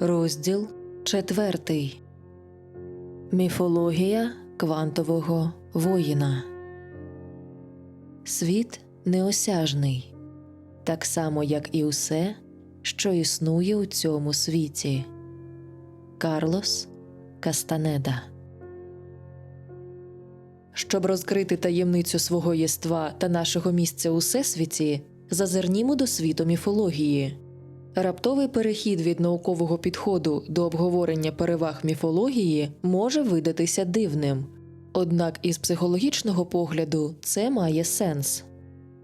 Розділ четвертий Міфологія квантового воїна. Світ неосяжний, так само як і усе, що існує у цьому світі. Карлос Кастанеда. Щоб розкрити таємницю свого єства та нашого місця у всесвіті, зазирнімо до світу міфології. Раптовий перехід від наукового підходу до обговорення переваг міфології може видатися дивним, однак із психологічного погляду це має сенс.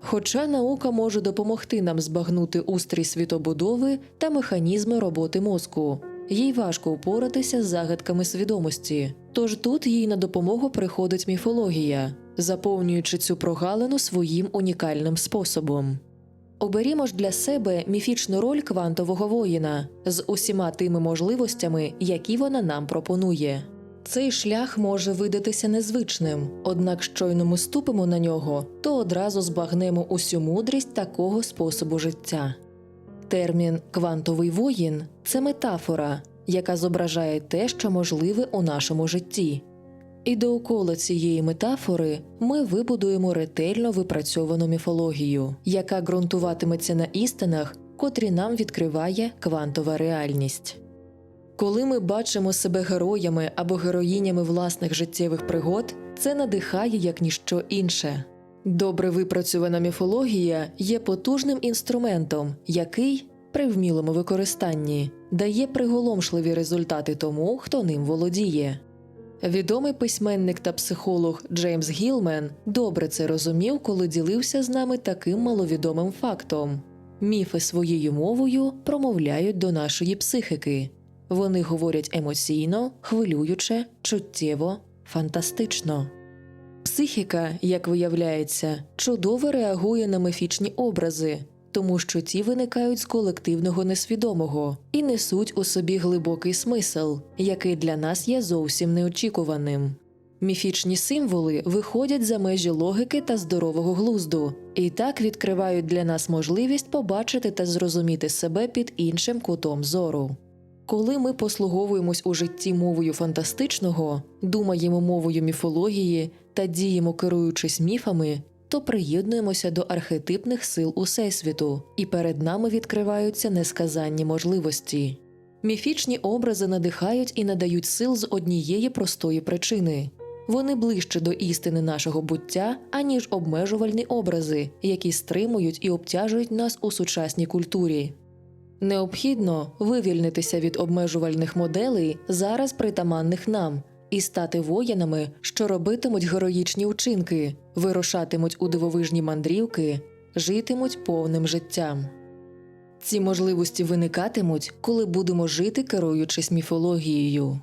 Хоча наука може допомогти нам збагнути устрій світобудови та механізми роботи мозку, їй важко впоратися з загадками свідомості, тож тут їй на допомогу приходить міфологія, заповнюючи цю прогалину своїм унікальним способом. Оберімо ж для себе міфічну роль квантового воїна з усіма тими можливостями, які вона нам пропонує. Цей шлях може видатися незвичним, однак щойно ми ступимо на нього, то одразу збагнемо усю мудрість такого способу життя. Термін квантовий воїн це метафора, яка зображає те, що можливе у нашому житті. І довкола цієї метафори ми вибудуємо ретельно випрацьовану міфологію, яка ґрунтуватиметься на істинах, котрі нам відкриває квантова реальність. Коли ми бачимо себе героями або героїнями власних життєвих пригод, це надихає як ніщо інше. Добре випрацьована міфологія є потужним інструментом, який, при вмілому використанні, дає приголомшливі результати тому, хто ним володіє. Відомий письменник та психолог Джеймс Гілмен добре це розумів, коли ділився з нами таким маловідомим фактом: міфи своєю мовою промовляють до нашої психіки. Вони говорять емоційно, хвилююче, чуттєво, фантастично. Психіка, як виявляється, чудово реагує на міфічні образи, тому що ті виникають з колективного несвідомого і несуть у собі глибокий смисл, який для нас є зовсім неочікуваним. Міфічні символи виходять за межі логіки та здорового глузду, і так відкривають для нас можливість побачити та зрозуміти себе під іншим кутом зору. Коли ми послуговуємось у житті мовою фантастичного, думаємо мовою міфології та діємо керуючись міфами, то приєднуємося до архетипних сил Усесвіту, і перед нами відкриваються несказанні можливості. Міфічні образи надихають і надають сил з однієї простої причини вони ближче до істини нашого буття, аніж обмежувальні образи, які стримують і обтяжують нас у сучасній культурі. Необхідно вивільнитися від обмежувальних моделей, зараз притаманних нам, і стати воїнами, що робитимуть героїчні вчинки, вирушатимуть у дивовижні мандрівки, житимуть повним життям. Ці можливості виникатимуть, коли будемо жити, керуючись міфологією.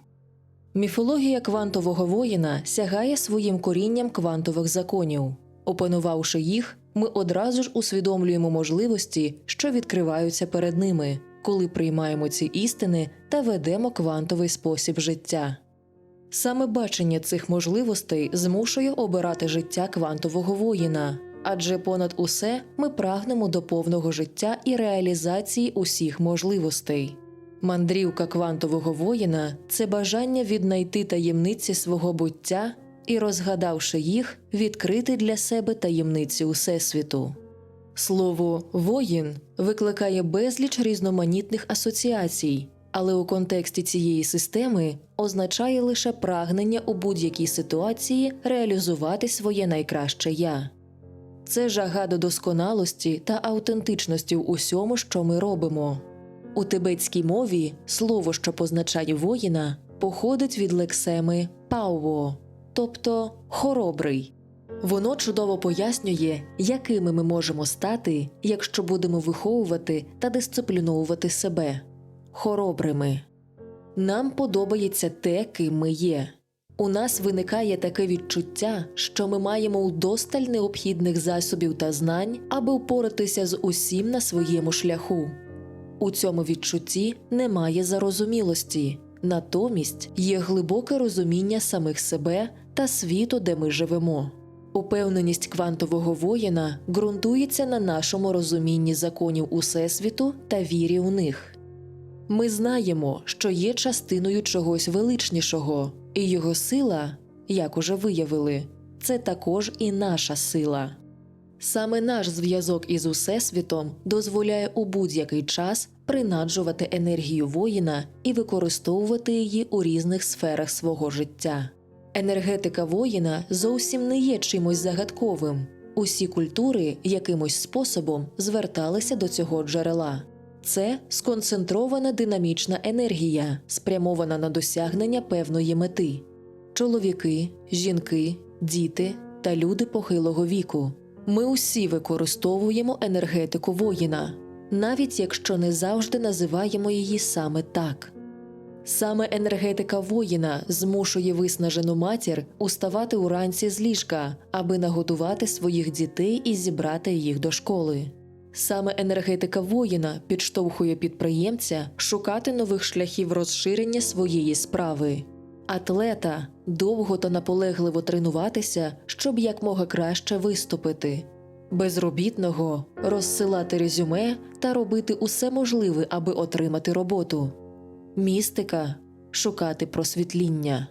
Міфологія квантового воїна сягає своїм корінням квантових законів. Опанувавши їх, ми одразу ж усвідомлюємо можливості, що відкриваються перед ними, коли приймаємо ці істини та ведемо квантовий спосіб життя. Саме бачення цих можливостей змушує обирати життя квантового воїна, адже понад усе ми прагнемо до повного життя і реалізації усіх можливостей. Мандрівка квантового воїна це бажання віднайти таємниці свого буття і, розгадавши їх, відкрити для себе таємниці Усесвіту. Слово воїн викликає безліч різноманітних асоціацій, але у контексті цієї системи означає лише прагнення у будь-якій ситуації реалізувати своє найкраще я. Це жага до досконалості та автентичності в усьому, що ми робимо. У тибетській мові слово, що позначає воїна, походить від лексеми пауво, тобто хоробрий. Воно чудово пояснює, якими ми можемо стати, якщо будемо виховувати та дисципліновувати себе хоробрими. Нам подобається те, ким ми є. У нас виникає таке відчуття, що ми маємо удосталь необхідних засобів та знань, аби впоратися з усім на своєму шляху. У цьому відчутті немає зарозумілості, натомість є глибоке розуміння самих себе та світу, де ми живемо. Упевненість квантового воїна ґрунтується на нашому розумінні законів Усесвіту та вірі у них. Ми знаємо, що є частиною чогось величнішого, і його сила, як уже виявили, це також і наша сила. Саме наш зв'язок із Усесвітом дозволяє у будь-який час принаджувати енергію воїна і використовувати її у різних сферах свого життя. Енергетика воїна зовсім не є чимось загадковим. Усі культури якимось способом зверталися до цього джерела. Це сконцентрована динамічна енергія, спрямована на досягнення певної мети. Чоловіки, жінки, діти та люди похилого віку. Ми усі використовуємо енергетику воїна, навіть якщо не завжди називаємо її саме так. Саме енергетика воїна змушує виснажену матір уставати уранці з ліжка, аби нагодувати своїх дітей і зібрати їх до школи. Саме енергетика воїна підштовхує підприємця шукати нових шляхів розширення своєї справи, атлета довго та наполегливо тренуватися, щоб якмога краще виступити, безробітного розсилати резюме та робити усе можливе, аби отримати роботу, містика шукати просвітління.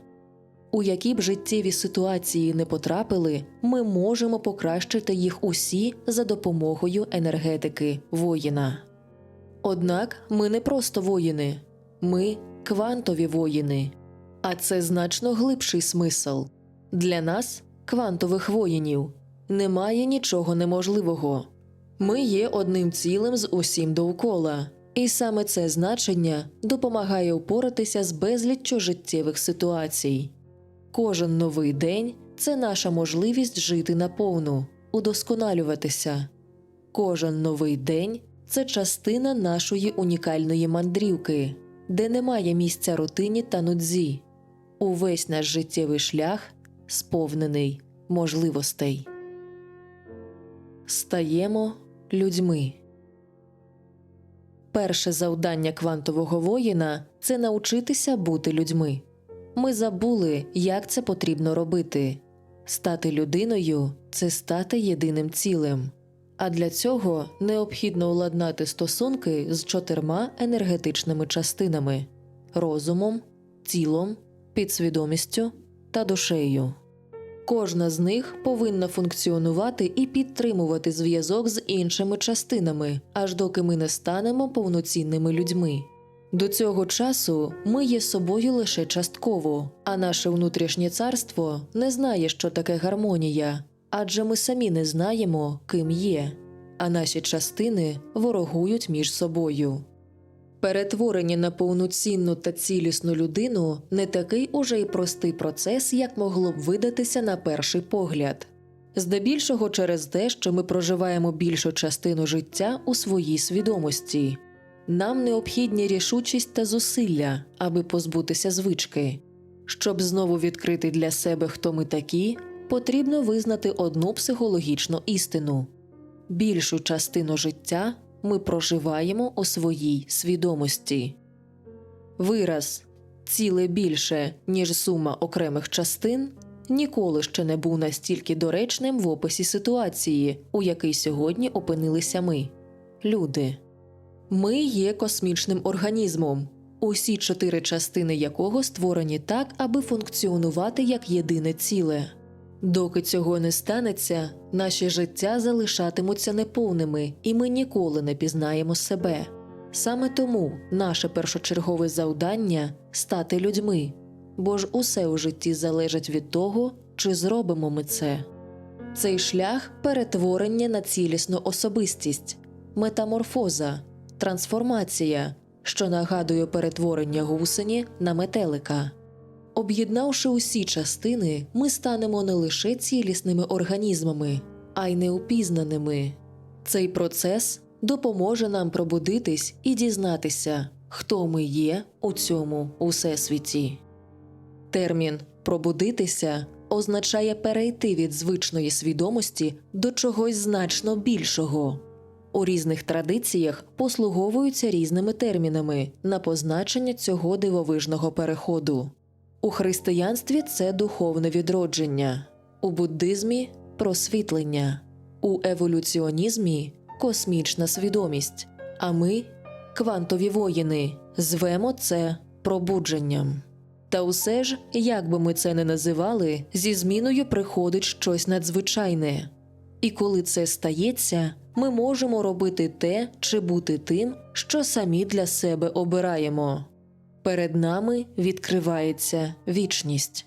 У які б життєві ситуації не потрапили, ми можемо покращити їх усі за допомогою енергетики воїна. Однак ми не просто воїни, ми квантові воїни, а це значно глибший смисл. Для нас, квантових воїнів, немає нічого неможливого. Ми є одним цілим з усім довкола, і саме це значення допомагає упоратися з безліччю життєвих ситуацій. Кожен новий день це наша можливість жити наповну, удосконалюватися. Кожен новий день це частина нашої унікальної мандрівки, де немає місця рутині та нудзі. Увесь наш життєвий шлях сповнений можливостей. Стаємо людьми. Перше завдання квантового воїна це навчитися бути людьми. Ми забули, як це потрібно робити. Стати людиною це стати єдиним цілим. А для цього необхідно уладнати стосунки з чотирма енергетичними частинами розумом, тілом, підсвідомістю та душею. Кожна з них повинна функціонувати і підтримувати зв'язок з іншими частинами, аж доки ми не станемо повноцінними людьми. До цього часу ми є собою лише частково, а наше внутрішнє царство не знає, що таке гармонія, адже ми самі не знаємо, ким є, а наші частини ворогують між собою. Перетворення на повноцінну та цілісну людину не такий уже й простий процес, як могло б видатися на перший погляд. Здебільшого через те, що ми проживаємо більшу частину життя у своїй свідомості. Нам необхідні рішучість та зусилля, аби позбутися звички. Щоб знову відкрити для себе, хто ми такі, потрібно визнати одну психологічну істину більшу частину життя ми проживаємо у своїй свідомості. Вираз ціле більше, ніж сума окремих частин ніколи ще не був настільки доречним в описі ситуації, у якій сьогодні опинилися ми люди. Ми є космічним організмом, усі чотири частини якого створені так, аби функціонувати як єдине ціле. Доки цього не станеться, наші життя залишатимуться неповними, і ми ніколи не пізнаємо себе. Саме тому наше першочергове завдання стати людьми, бо ж усе у житті залежить від того, чи зробимо ми це. Цей шлях перетворення на цілісну особистість, метаморфоза, трансформація, що нагадує перетворення гусені на метелика. Об'єднавши усі частини, ми станемо не лише цілісними організмами, а й неупізнаними. Цей процес допоможе нам пробудитись і дізнатися, хто ми є у цьому усесвіті. Термін пробудитися означає перейти від звичної свідомості до чогось значно більшого. У різних традиціях послуговуються різними термінами на позначення цього дивовижного переходу. У християнстві це духовне відродження, у буддизмі просвітлення, у еволюціонізмі космічна свідомість, а ми квантові воїни, звемо це пробудженням. Та усе ж, як би ми це не називали, зі зміною приходить щось надзвичайне. І коли це стається, ми можемо робити те чи бути тим, що самі для себе обираємо. Перед нами відкривається вічність.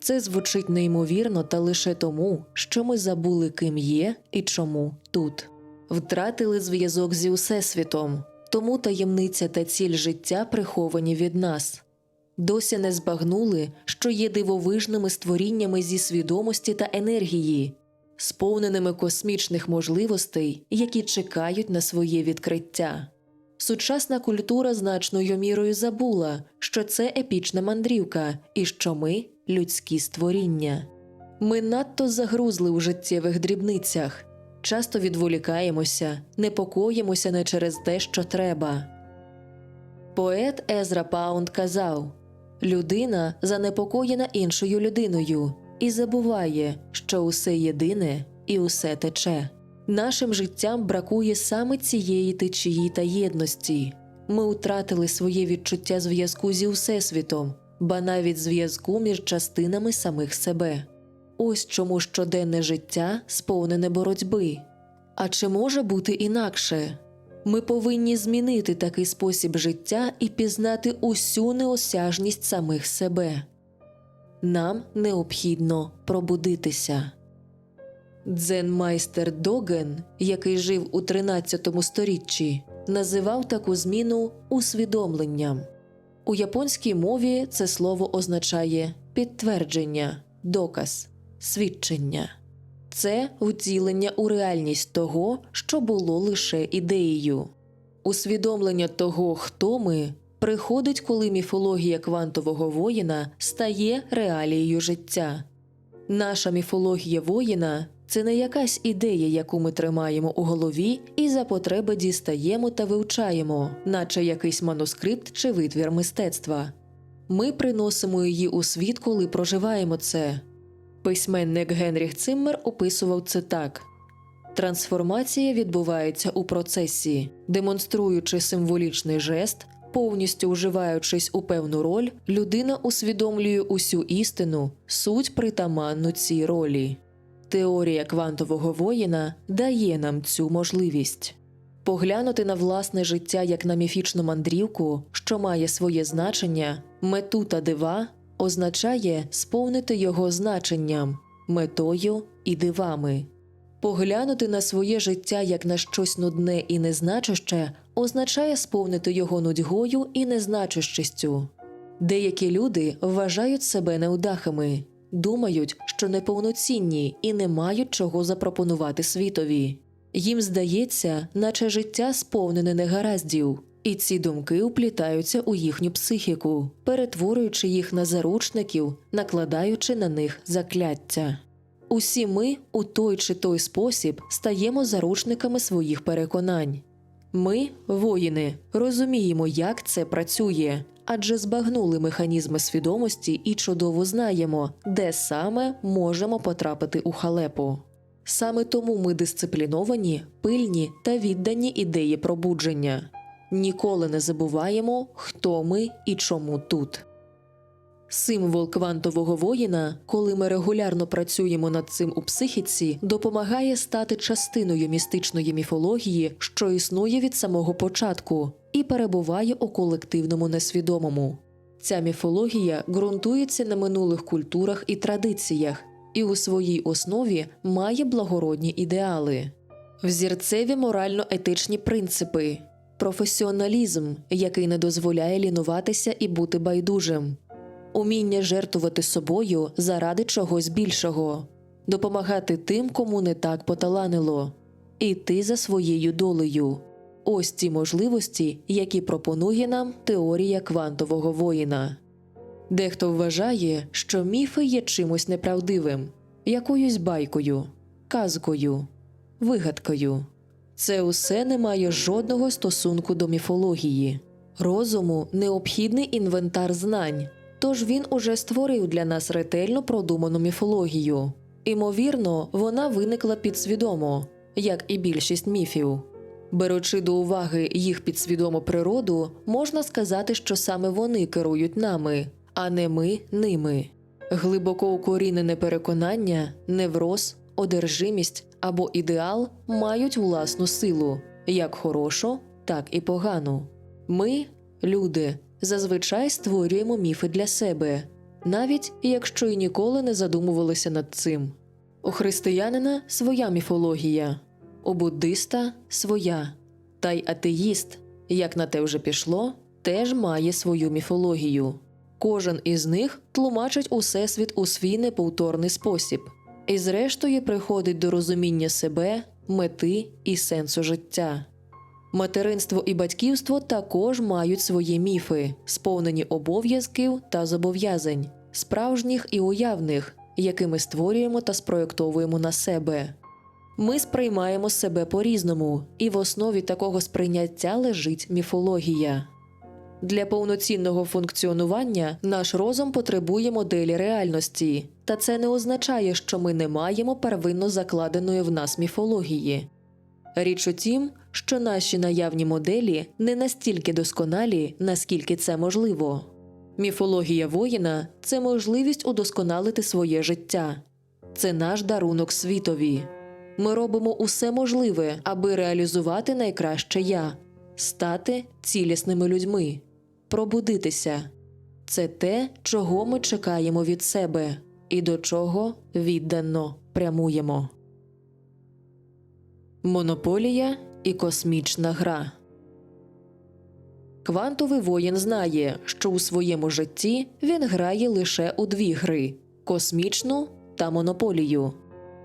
Це звучить неймовірно та лише тому, що ми забули, ким є і чому тут. Втратили зв'язок зі Всесвітом, тому таємниця та ціль життя приховані від нас. Досі не збагнули, що є дивовижними створіннями зі свідомості та енергії, сповненими космічних можливостей, які чекають на своє відкриття. Сучасна культура значною мірою забула, що це епічна мандрівка і що ми людські створіння. Ми надто загрузли у життєвих дрібницях, часто відволікаємося, непокоїмося не через те, що треба. Поет Езра Паунд казав людина занепокоєна іншою людиною і забуває, що усе єдине і усе тече. Нашим життям бракує саме цієї течії та єдності. Ми втратили своє відчуття зв'язку зі Всесвітом, ба навіть зв'язку між частинами самих себе. Ось чому щоденне життя сповнене боротьби. А чи може бути інакше? Ми повинні змінити такий спосіб життя і пізнати усю неосяжність самих себе. Нам необхідно пробудитися. Дзен-майстер Доген, який жив у 13 сторіччі, називав таку зміну усвідомленням. У японській мові це слово означає підтвердження, доказ, свідчення. Це втілення у реальність того, що було лише ідеєю. Усвідомлення того, хто ми, приходить, коли міфологія квантового воїна стає реалією життя. Наша міфологія воїна це не якась ідея, яку ми тримаємо у голові і за потреби дістаємо та вивчаємо, наче якийсь манускрипт чи витвір мистецтва. Ми приносимо її у світ, коли проживаємо це. Письменник Генріх Циммер описував це так: трансформація відбувається у процесі, демонструючи символічний жест, повністю вживаючись у певну роль, людина усвідомлює усю істину, суть притаманну цій ролі. Теорія квантового воїна дає нам цю можливість. Поглянути на власне життя як на міфічну мандрівку, що має своє значення, мету та дива, означає сповнити його значенням, метою і дивами. Поглянути на своє життя як на щось нудне і незначуще означає сповнити його нудьгою і незначущістю. Деякі люди вважають себе неудахами, думають, що неповноцінні і не мають чого запропонувати світові. Їм здається, наче життя сповнене негараздів, і ці думки уплітаються у їхню психіку, перетворюючи їх на заручників, накладаючи на них закляття. Усі ми у той чи той спосіб стаємо заручниками своїх переконань. Ми, воїни, розуміємо, як це працює, адже збагнули механізми свідомості і чудово знаємо, де саме можемо потрапити у халепу. Саме тому ми дисципліновані, пильні та віддані ідеї пробудження. Ніколи не забуваємо, хто ми і чому тут. Символ квантового воїна, коли ми регулярно працюємо над цим у психіці, допомагає стати частиною містичної міфології, що існує від самого початку, і перебуває у колективному несвідомому. Ця міфологія ґрунтується на минулих культурах і традиціях, і у своїй основі має благородні ідеали, взірцеві морально-етичні принципи, професіоналізм, який не дозволяє лінуватися і бути байдужим уміння жертвувати собою заради чогось більшого, допомагати тим, кому не так поталанило, іти за своєю долею. Ось ті можливості, які пропонує нам теорія квантового воїна. Дехто вважає, що міфи є чимось неправдивим, якоюсь байкою, казкою, вигадкою. Це усе не має жодного стосунку до міфології. Розуму необхідний інвентар знань, тож він уже створив для нас ретельно продуману міфологію. Імовірно, вона виникла підсвідомо, як і більшість міфів. Беручи до уваги їх підсвідому природу, можна сказати, що саме вони керують нами, а не ми ними. Глибоко укорінене переконання, невроз, одержимість або ідеал мають власну силу, як хорошу, так і погану. Ми, люди, зазвичай створюємо міфи для себе, навіть якщо й ніколи не задумувалися над цим. У християнина своя міфологія, у буддиста своя, та й атеїст, як на те вже пішло, теж має свою міфологію. Кожен із них тлумачить усесвіт у свій неповторний спосіб, і зрештою приходить до розуміння себе, мети і сенсу життя. Материнство і батьківство також мають свої міфи, сповнені обов'язків та зобов'язань, справжніх і уявних, які ми створюємо та спроєктовуємо на себе. Ми сприймаємо себе по-різному, і в основі такого сприйняття лежить міфологія. Для повноцінного функціонування наш розум потребує моделі реальності, та це не означає, що ми не маємо первинно закладеної в нас міфології. Річ у тім, що наші наявні моделі не настільки досконалі, наскільки це можливо. Міфологія воїна це можливість удосконалити своє життя, це наш дарунок світові. Ми робимо усе можливе, аби реалізувати найкраще я, стати цілісними людьми, пробудитися. Це те, чого ми чекаємо від себе і до чого віддано прямуємо. Монополія і космічна гра. Квантовий воїн знає, що у своєму житті він грає лише у дві гри космічну та монополію.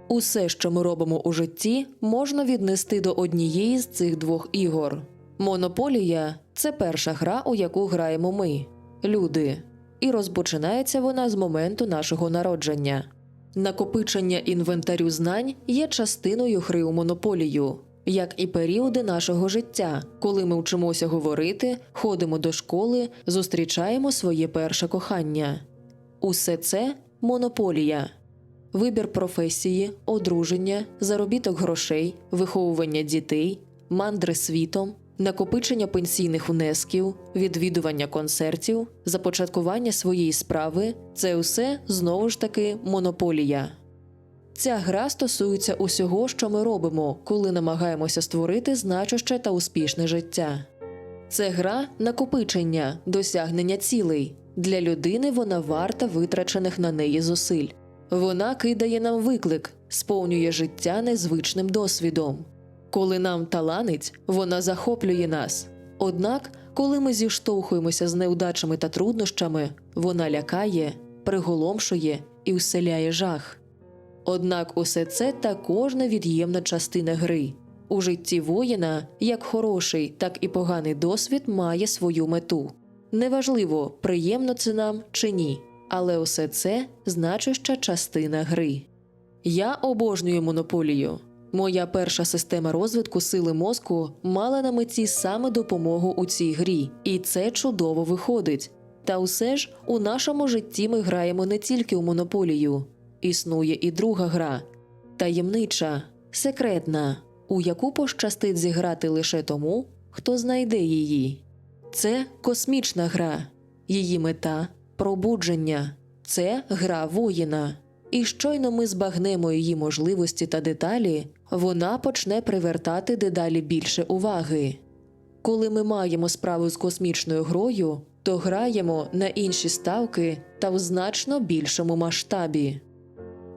Усе, що ми робимо у житті, можна віднести до однієї з цих двох ігор. Монополія це перша гра, у яку граємо ми, люди, і розпочинається вона з моменту нашого народження. Накопичення інвентарю знань є частиною гри у монополію, як і періоди нашого життя, коли ми вчимося говорити, ходимо до школи, зустрічаємо своє перше кохання. Усе це монополія. Вибір професії, одруження, заробіток грошей, виховування дітей, мандри світом, накопичення пенсійних внесків, відвідування концертів, започаткування своєї справи це усе знову ж таки монополія. Ця гра стосується усього, що ми робимо, коли намагаємося створити значуще та успішне життя. Це гра накопичення, досягнення цілей. Для людини вона варта витрачених на неї зусиль. Вона кидає нам виклик, сповнює життя незвичним досвідом. Коли нам таланить, вона захоплює нас. Однак, коли ми зіштовхуємося з неудачами та труднощами, вона лякає, приголомшує і вселяє жах. Однак усе це також невід'ємна частина гри. У житті воїна як хороший, так і поганий досвід має свою мету. Неважливо, приємно це нам чи ні, але усе це значуща частина гри. Я обожнюю монополію. Моя перша система розвитку сили мозку мала на меті саме допомогу у цій грі, і це чудово виходить. Та усе ж у нашому житті ми граємо не тільки у монополію. Існує і друга гра таємнича, секретна, у яку пощастить зіграти лише тому, хто знайде її. Це космічна гра, її мета пробудження, це гра воїна. І щойно ми збагнемо її можливості та деталі, вона почне привертати дедалі більше уваги. Коли ми маємо справу з космічною грою, то граємо на інші ставки та в значно більшому масштабі.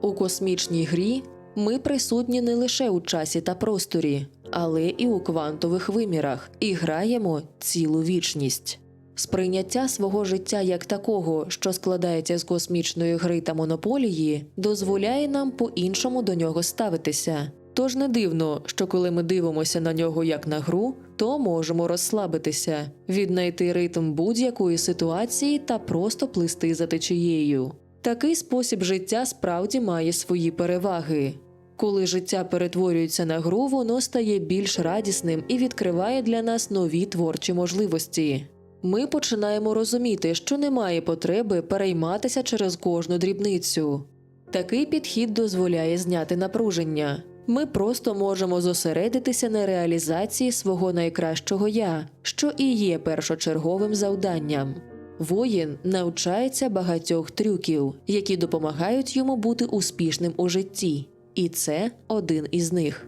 У космічній грі ми присутні не лише у часі та просторі, але і у квантових вимірах і граємо цілу вічність. Сприйняття свого життя як такого, що складається з космічної гри та монополії, дозволяє нам по-іншому до нього ставитися. Тож не дивно, що коли ми дивимося на нього як на гру, то можемо розслабитися, віднайти ритм будь-якої ситуації та просто плисти за течією. Такий спосіб життя справді має свої переваги. Коли життя перетворюється на гру, воно стає більш радісним і відкриває для нас нові творчі можливості. Ми починаємо розуміти, що немає потреби перейматися через кожну дрібницю. Такий підхід дозволяє зняти напруження, Ми просто можемо зосередитися на реалізації свого найкращого я, що і є першочерговим завданням. Воїн навчається багатьох трюків, які допомагають йому бути успішним у житті, і це один із них.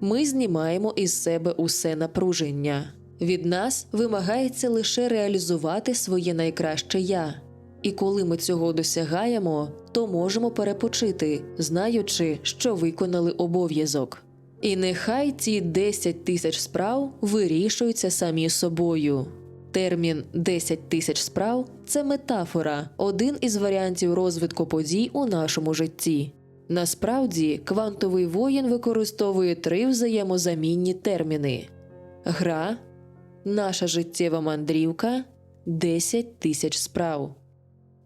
Ми знімаємо із себе усе напруження. Від нас вимагається лише реалізувати своє найкраще я. І коли ми цього досягаємо, то можемо перепочити, знаючи, що виконали обов'язок. І нехай ці 10 тисяч справ вирішуються самі собою. Термін 10 тисяч справ це метафора, один із варіантів розвитку подій у нашому житті. Насправді, квантовий воїн використовує три взаємозамінні терміни: гра, наша життєва мандрівка, 10 тисяч справ.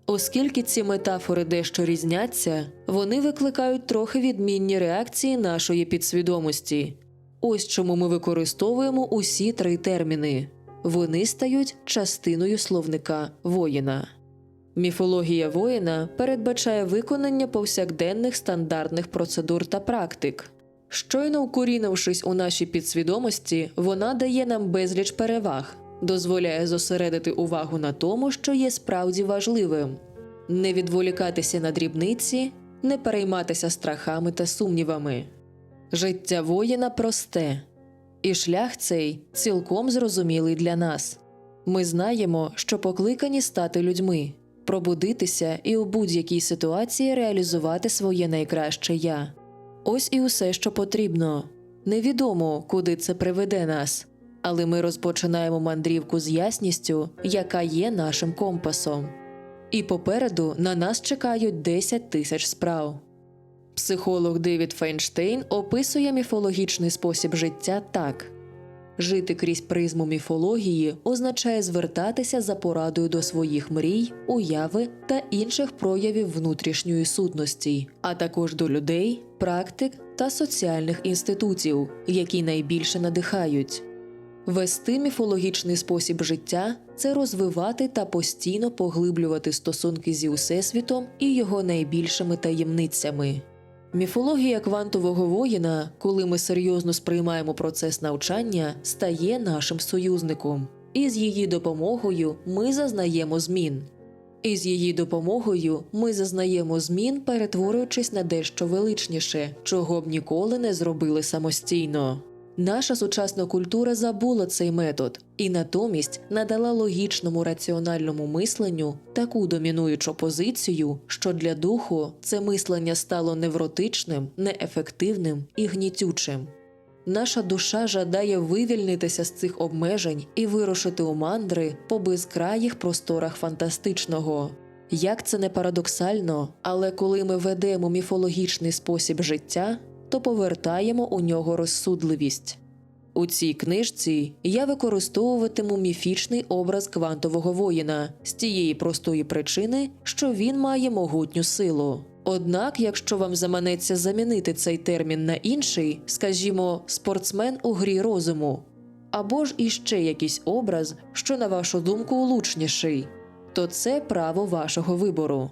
Оскільки ці метафори дещо різняться, вони викликають трохи відмінні реакції нашої підсвідомості. Ось чому ми використовуємо усі три терміни. Вони стають частиною словника воїна. Міфологія воїна передбачає виконання повсякденних стандартних процедур та практик. Щойно укорінившись у нашій підсвідомості, вона дає нам безліч переваг, дозволяє зосередити увагу на тому, що є справді важливим, не відволікатися на дрібниці, не перейматися страхами та сумнівами. Життя воїна просте, і шлях цей цілком зрозумілий для нас. Ми знаємо, що покликані стати людьми, пробудитися і у будь-якій ситуації реалізувати своє найкраще я. Ось і усе, що потрібно. Невідомо, куди це приведе нас, але ми розпочинаємо мандрівку з ясністю, яка є нашим компасом. І попереду на нас чекають 10 тисяч справ. Психолог Девід Фейнштейн описує міфологічний спосіб життя так: жити крізь призму міфології означає звертатися за порадою до своїх мрій, уяви та інших проявів внутрішньої сутності, а також до людей, практик та соціальних інститутів, які найбільше надихають. Вести міфологічний спосіб життя це розвивати та постійно поглиблювати стосунки зі Усесвітом і його найбільшими таємницями. Міфологія квантового воїна, коли ми серйозно сприймаємо процес навчання, стає нашим союзником, і з її допомогою ми зазнаємо змін. І з її допомогою ми зазнаємо змін, перетворюючись на дещо величніше, чого б ніколи не зробили самостійно. Наша сучасна культура забула цей метод і натомість надала логічному раціональному мисленню таку домінуючу позицію, що для духу це мислення стало невротичним, неефективним і гнітючим. Наша душа жадає вивільнитися з цих обмежень і вирушити у мандри по безкраїх просторах фантастичного. Як це не парадоксально, але коли ми ведемо міфологічний спосіб життя, то повертаємо у нього розсудливість. У цій книжці я використовуватиму міфічний образ квантового воїна з тієї простої причини, що він має могутню силу. Однак, якщо вам заманеться замінити цей термін на інший, скажімо, спортсмен у грі розуму, або ж іще якийсь образ, що, на вашу думку, влучніший, то це право вашого вибору.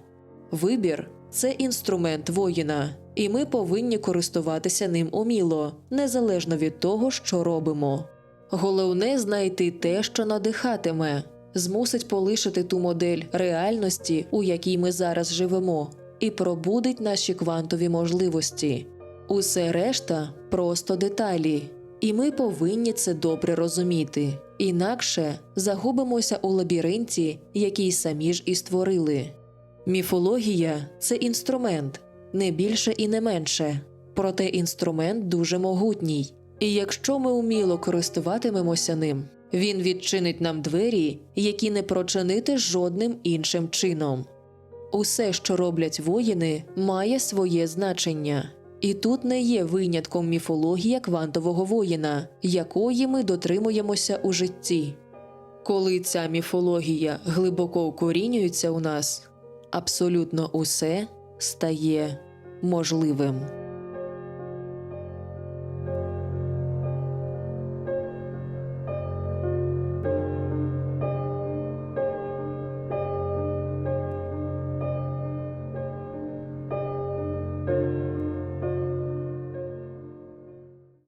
Вибір це інструмент воїна, і ми повинні користуватися ним уміло, незалежно від того, що робимо. Головне знайти те, що надихатиме, змусить полишити ту модель реальності, у якій ми зараз живемо, і пробудить наші квантові можливості. Усе решта просто деталі, і ми повинні це добре розуміти. Інакше загубимося у лабіринті, який самі ж і створили. Міфологія це інструмент, не більше і не менше, проте інструмент дуже могутній, і якщо ми уміло користуватимемося ним, він відчинить нам двері, які не прочинити жодним іншим чином. Усе, що роблять воїни, має своє значення, і тут не є винятком міфологія квантового воїна, якої ми дотримуємося у житті. Коли ця міфологія глибоко укорінюється у нас, абсолютно усе стає можливим.